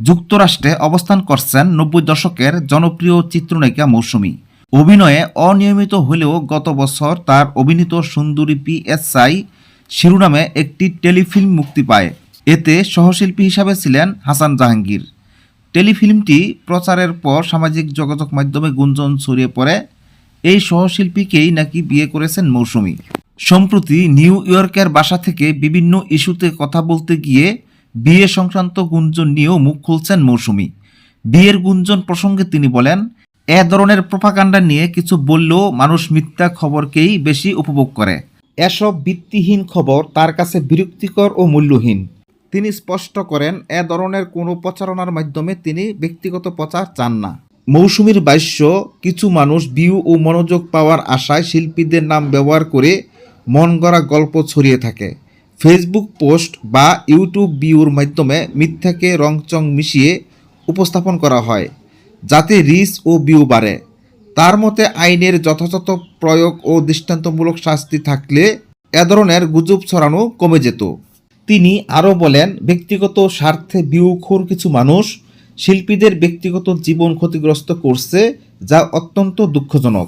যুক্তরাষ্ট্রে অবস্থান করছেন নব্বই দশকের জনপ্রিয় চিত্রনায়িকা মৌসুমী। অভিনয়ে অনিয়মিত হলেও গত বছর তার অভিনীত সুন্দরী পিএসআই শিরোনামে একটি টেলিফিল্ম মুক্তি পায়। এতে সহশিল্পী হিসাবে ছিলেন হাসান জাহাঙ্গীর। টেলিফিল্মটি প্রচারের পর সামাজিক যোগাযোগ মাধ্যমে গুঞ্জন ছড়িয়ে পড়ে। এই সহশিল্পীকেই নাকি বিয়ে করেছেন মৌসুমী। সম্প্রতি নিউ ইয়র্কের বাসা থেকে বিভিন্ন ইস্যুতে কথা বলতে গিয়ে বিয়ে সংক্রান্ত গুঞ্জন নিয়েও মুখ খুলছেন মৌসুমি। বিয়ের গুঞ্জন প্রসঙ্গে তিনি বলেন, এ ধরনের প্রপাকাণ্ডা নিয়ে কিছু বললেও মানুষ মিথ্যা খবরকেই বেশি উপভোগ করে। এসব ভিত্তিহীন খবর তার কাছে বিরক্তিকর ও মূল্যহীন। তিনি স্পষ্ট করেন, এ ধরনের কোনো প্রচারণার মাধ্যমে তিনি ব্যক্তিগত প্রচার চান না। মৌসুমীর ভাষ্য, কিছু মানুষ ভিউ ও মনোযোগ পাওয়ার আশায় শিল্পীদের নাম ব্যবহার করে মন গড়া গল্প ছড়িয়ে থাকে। ফেসবুক পোস্ট বা ইউটিউব ভিউর মাধ্যমে মিথ্যাকে রংচং মিশিয়ে উপস্থাপন করা হয়, যাতে রিচ ও ভিউ বাড়ে। তার মতে, আইনের যথাযথ প্রয়োগ ও দৃষ্টান্তমূলক শাস্তি থাকলে এ ধরনের গুজব ছড়ানো কমে যেত। তিনি আরও বলেন, ব্যক্তিগত স্বার্থে বিউখোর কিছু মানুষ শিল্পীদের ব্যক্তিগত জীবন ক্ষতিগ্রস্ত করছে, যা অত্যন্ত দুঃখজনক।